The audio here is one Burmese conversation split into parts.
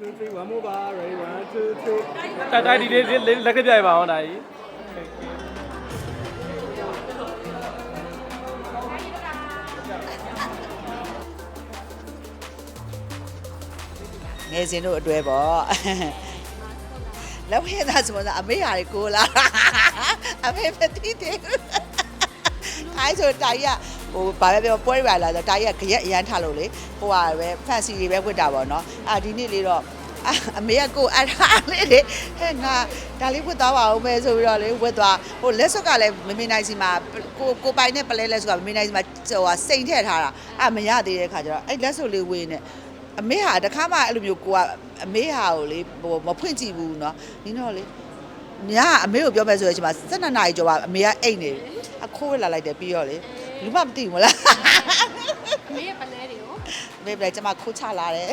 two three one more bar ready one two three တိုက်တိုက်ဒီလေးလေးလက်ကပြရပါအောင်ဒါကြီးငယ်စဉ်တို့အတွဲပေါ့လောက်ခဲ့တာဆိုတော့အမေဟာလေကိုလာအမေမသိတယ်အဲဆိုတာကြီးက ဟိုဘာပဲပြောပွဲရလာဆိုတာကြီးကကြရက်အရန်ထားလို့လေဟိုဟာပဲဖန်စီတွေပဲဝတ်တာပေါ့နော်အာဒီနေ့လေးတော့အာအမေကကိုအဲ့ဒါလေးလေဟဲ့ငါဒါလေးဝတ်သွားပါဦးမယ်ဆိုပြီးတော့လေဝတ်သွားဟိုလက်စွပ်ကလည်းမမေနိုင်စီမှာကိုကိုပိုင်နဲ့ပလဲလက်စွပ်ကမမေနိုင်စီမှာဟိုဟာစိန်ထည့်ထားတာအာမရသေးတဲ့ခါကျတော့အဲ့လက်စွပ်လေးဝေးနေ အမေဟာတခါမှအဲ့လိုမျိုးကိုကအမေဟာကိုလေဟိုမဖွင့်ကြည့်ဘူးเนาะနင်းတော့လေညာအမေကိုပြောမယ်ဆိုတဲ့အချိန်မှာ12နာရီကျော်ပါအမေကအိတ်နေပြီအခိုးဝက်လာလိုက်တယ်ပြီးတော့လေ လူမမသိဘူးမလားမင်းရဲ့ပလဲတွေကိုအမေပဲကျန်မခိုးချလာတယ်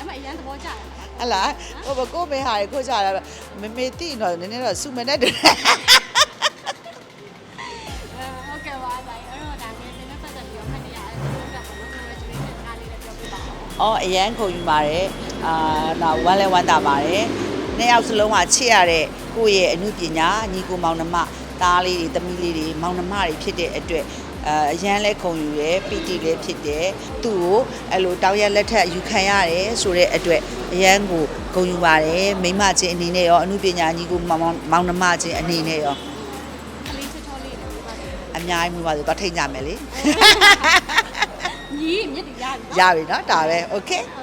အမအရန်သဘောကျတယ်ဟလာဟိုဘကိုမေဟာကိုချလာမမေတိတော့နည်းနည်းတော့စုမနဲ့တူအဲဟုတ်ကဲ့ပါဒါအဲ့တော့ဒါငယ်စဉ်နဲ့ပတ်သက်ပြီးတော့မှတ်နေရတယ်ဆိုတော့ဘယ်လို congratulations အားလေးလည်းပြောပြပါဦးအော်အရန်ခုံယူပါတယ်အာတော့ဝမ်းလဲဝမ်းသာပါတယ်နှစ်ယောက်စလုံးကချစ်ရတဲ့ကိုယ့်ရဲ့အမှုပညာညီကိုမောင်နှမ သားလေးတွေသမီးလေးတွေမောင်နှမတွေဖြစ်တဲ့အတွက်အာအရန်လဲခုံယူရယ်ပီတီလည်းဖြစ်တယ်သူ့ကိုအဲ့လိုတောင်းရလက်ထက်ယူခံရတယ်ဆိုတဲ့အတွက်အရန်ကိုဂုဏ်ယူပါတယ်မိမချင်းအနေနဲ့ရောအမှုပညာညီကိုမောင်မောင်နှမချင်းအနေနဲ့ရော ကလေးချစ်ချောလေးတွေပြောပါတယ် အများကြီးမှုပါဆိုတော့ထိတ်ကြမယ်လေ ညီမြစ်တီရပြီ ရပြီเนาะဒါပဲโอเค ဟုတ်